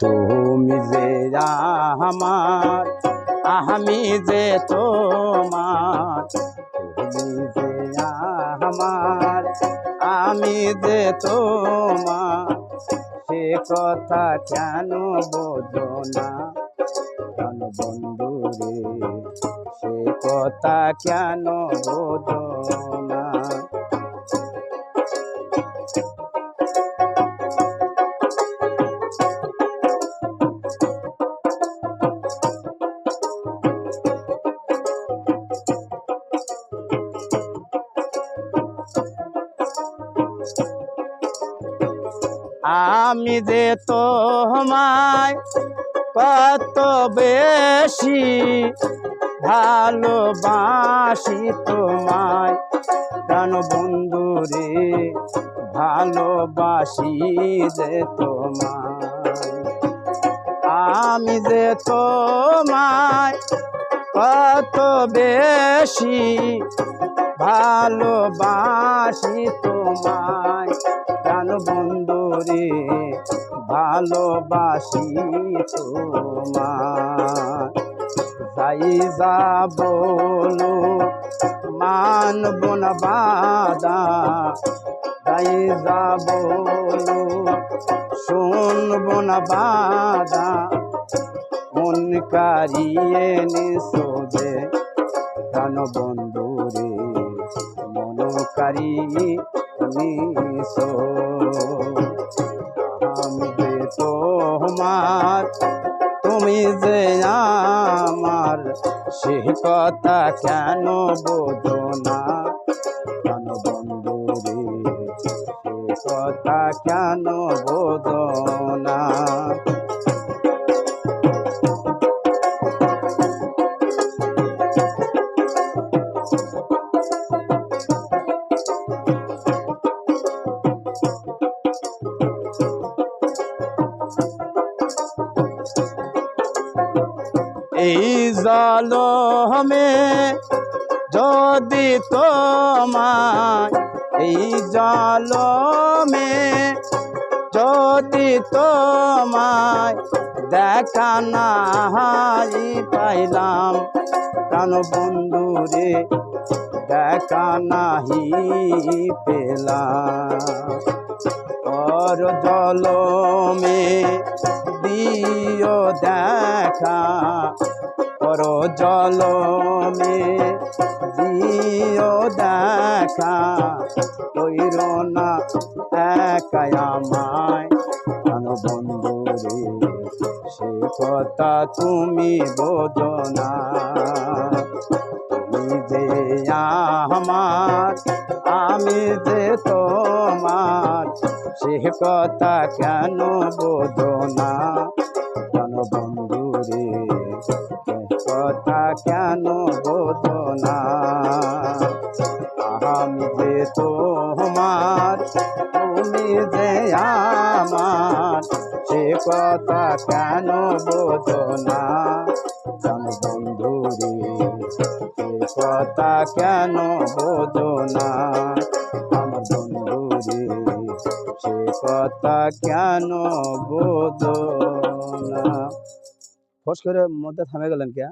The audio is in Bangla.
তুমি যে আমার, আমি যে তোমার, তুমি যে আমার, আমি যে তোমার, সে কথা কেন বোঝো না? কেন বন্ধু রে সে কথা কেন বোঝো আমি যে তোমায় কত বেশি ভালোবাসি তোমায়, প্রাণ বন্ধু রে, ভালোবাসি যে তোমায়। আমি যে তোমায় কত বেশি ভালোবাসি তোমায়। প্রাণ বন্ধু রে, ভালোবাসি তোমায়। যাই যা বলো, মানব না বাদা যাই যা বলো, শুনব না বাদা মন কারিয়ে নিশোদে প্রাণ বন্ধু কারি আমি তোমার, তুমি যে আমার সে কথা কেন বোঝো না? কেন বন্ধু রে সে কথা কেন বোঝো না? এই জলমে যদি তোমায়, এই জলমে যদি তোমায় দেখা নাই পাইলাম প্রাণ বন্ধু রে দেখা নাহি পেলাম। পর জলমে দিও দেখা। পর জলমে দিও দেখা। কইর না একাই আমায়। বন্ধু রে, সে কথা তুমি বোঝো না। তুমি যে আমার, আমি যে সে কথা কেন বোঝো না কেন বন্ধু রে কথা কেন বোঝো না আমি যে তোমার, তুমি যে আমার, সে কথা কেন বোঝো না কেন বন্ধু রে কথা কেন বোঝো না আমার বন্ধু রে সে কথা কেন বোধ না? ফস করে মধ্যে থামে গেলেন কে?